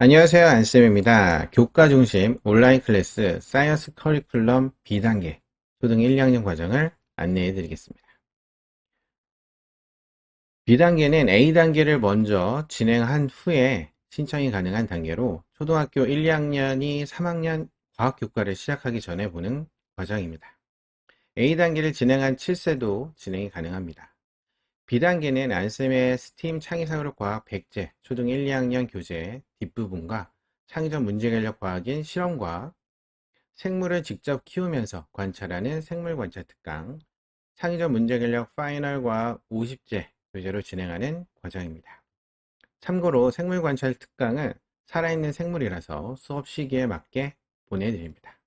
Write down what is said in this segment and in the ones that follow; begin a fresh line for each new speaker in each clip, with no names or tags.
안녕하세요. 안쌤입니다. 교과 중심 온라인 클래스 사이언스 커리큘럼 B단계 초등 1, 2학년 과정을 안내해 드리겠습니다. B단계는 A단계를 먼저 진행한 후에 신청이 가능한 단계로 초등학교 1, 2학년이 3학년 과학교과를 시작하기 전에 보는 과정입니다. A단계를 진행한 7세도 진행이 가능합니다. B단계는 안쌤의 스팀 창의사고력 과학 100제 초등 1, 2학년 교재 뒷부분과 창의적 문제결력 과학인 실험과학, 생물을 직접 키우면서 관찰하는 생물관찰 특강, 창의적 문제결력 파이널 과학 50제 교재로 진행하는 과정입니다. 참고로 생물관찰 특강은 살아있는 생물이라서 수업 시기에 맞게 보내드립니다.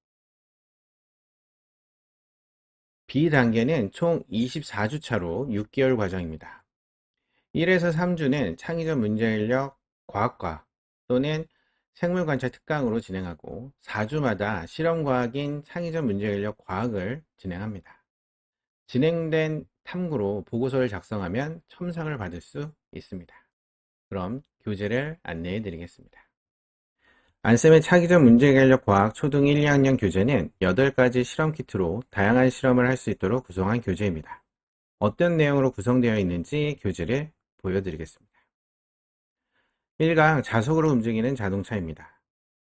B단계는 총 24주차로 6개월 과정입니다. 1에서 3주는 창의적 문제인력 과학과 또는 생물관찰 특강으로 진행하고 4주마다 실험과학인 창의적 문제인력 과학을 진행합니다. 진행된 탐구로 보고서를 작성하면 첨삭을 받을 수 있습니다. 그럼 교재를 안내해 드리겠습니다. 안쌤의 차기적 문제결력 과학 초등 1, 2학년 교재는 8가지 실험 키트로 다양한 실험을 할 수 있도록 구성한 교재입니다. 어떤 내용으로 구성되어 있는지 교재를 보여드리겠습니다. 1강 자속으로 움직이는 자동차입니다.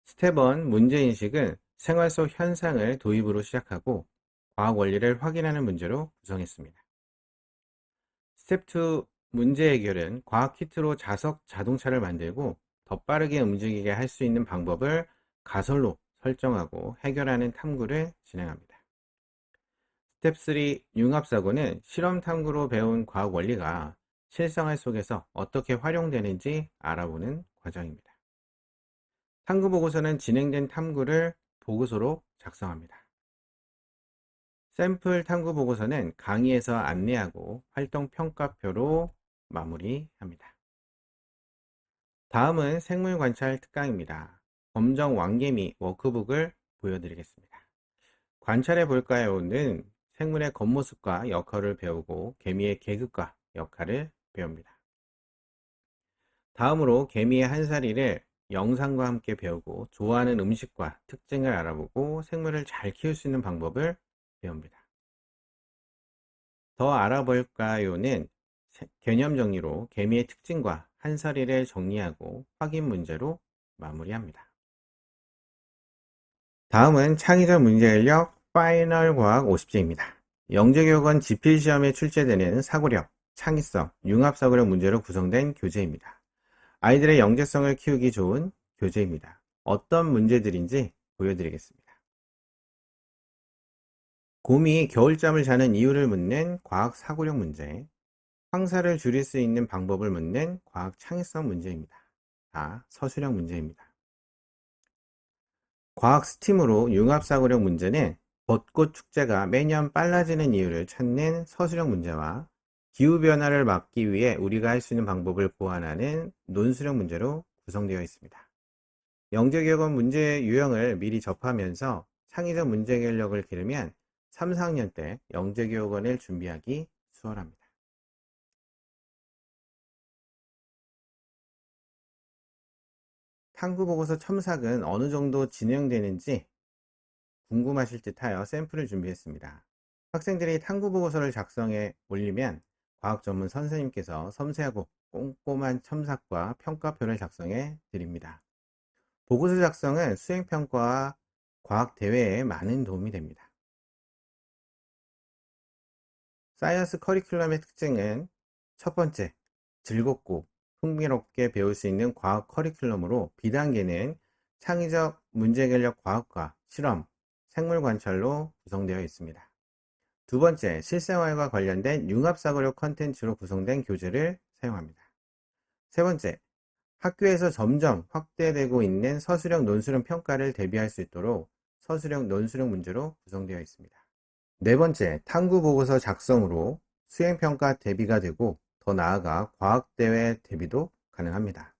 스텝 1 문제인식은 생활 속 현상을 도입으로 시작하고 과학 원리를 확인하는 문제로 구성했습니다. 스텝 2 문제 해결은 과학 키트로 자석 자동차를 만들고 더 빠르게 움직이게 할 수 있는 방법을 가설로 설정하고 해결하는 탐구를 진행합니다. 스텝 3 융합사고는 실험 탐구로 배운 과학 원리가 실생활 속에서 어떻게 활용되는지 알아보는 과정입니다. 탐구 보고서는 진행된 탐구를 보고서로 작성합니다. 샘플 탐구 보고서는 강의에서 안내하고 활동 평가표로 마무리합니다. 다음은 생물 관찰 특강입니다. 검정 왕개미 워크북을 보여드리겠습니다. 관찰해 볼까요는 생물의 겉모습과 역할을 배우고 개미의 계급과 역할을 배웁니다. 다음으로 개미의 한사리를 영상과 함께 배우고 좋아하는 음식과 특징을 알아보고 생물을 잘 키울 수 있는 방법을 배웁니다. 더 알아볼까요는 개념 정리로 개미의 특징과 한서리를 정리하고 확인 문제로 마무리합니다. 다음은 창의적 문제인력 파이널 과학 50제입니다. 영재교육원 지필시험에 출제되는 사고력, 창의성, 융합사고력 문제로 구성된 교재입니다. 아이들의 영재성을 키우기 좋은 교재입니다. 어떤 문제들인지 보여드리겠습니다. 곰이 겨울잠을 자는 이유를 묻는 과학 사고력 문제, 황사를 줄일 수 있는 방법을 묻는 과학 창의성 문제입니다. 다 서술형 문제입니다. 과학 스팀으로 융합사고력 문제는 벚꽃 축제가 매년 빨라지는 이유를 찾는 서술형 문제와 기후변화를 막기 위해 우리가 할 수 있는 방법을 보완하는 논술형 문제로 구성되어 있습니다. 영재교육원 문제 유형을 미리 접하면서 창의적 문제 해결력을 기르면 3, 4학년 때 영재교육원을 준비하기 수월합니다. 탐구보고서 첨삭은 어느 정도 진행되는지 궁금하실 듯 하여 샘플을 준비했습니다. 학생들이 탐구보고서를 작성해 올리면 과학 전문 선생님께서 섬세하고 꼼꼼한 첨삭과 평가표를 작성해 드립니다. 보고서 작성은 수행평가와 과학대회에 많은 도움이 됩니다. 사이언스 커리큘럼의 특징은 첫 번째, 즐겁고 흥미롭게 배울 수 있는 과학 커리큘럼으로 B단계는 창의적 문제결력 과학과 실험, 생물 관찰로 구성되어 있습니다. 두 번째, 실생활과 관련된 융합사고력 컨텐츠로 구성된 교재를 사용합니다. 세 번째, 학교에서 점점 확대되고 있는 서술형 논술형 평가를 대비할 수 있도록 서술형 논술형 문제로 구성되어 있습니다. 네 번째, 탐구 보고서 작성으로 수행평가 대비가 되고 더 나아가 과학대회 대비도 가능합니다.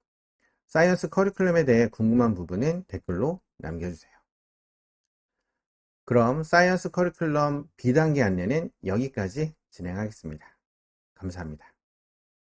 사이언스 커리큘럼에 대해 궁금한 부분은 댓글로 남겨주세요. 그럼 사이언스 커리큘럼 B단계 안내는 여기까지 진행하겠습니다. 감사합니다.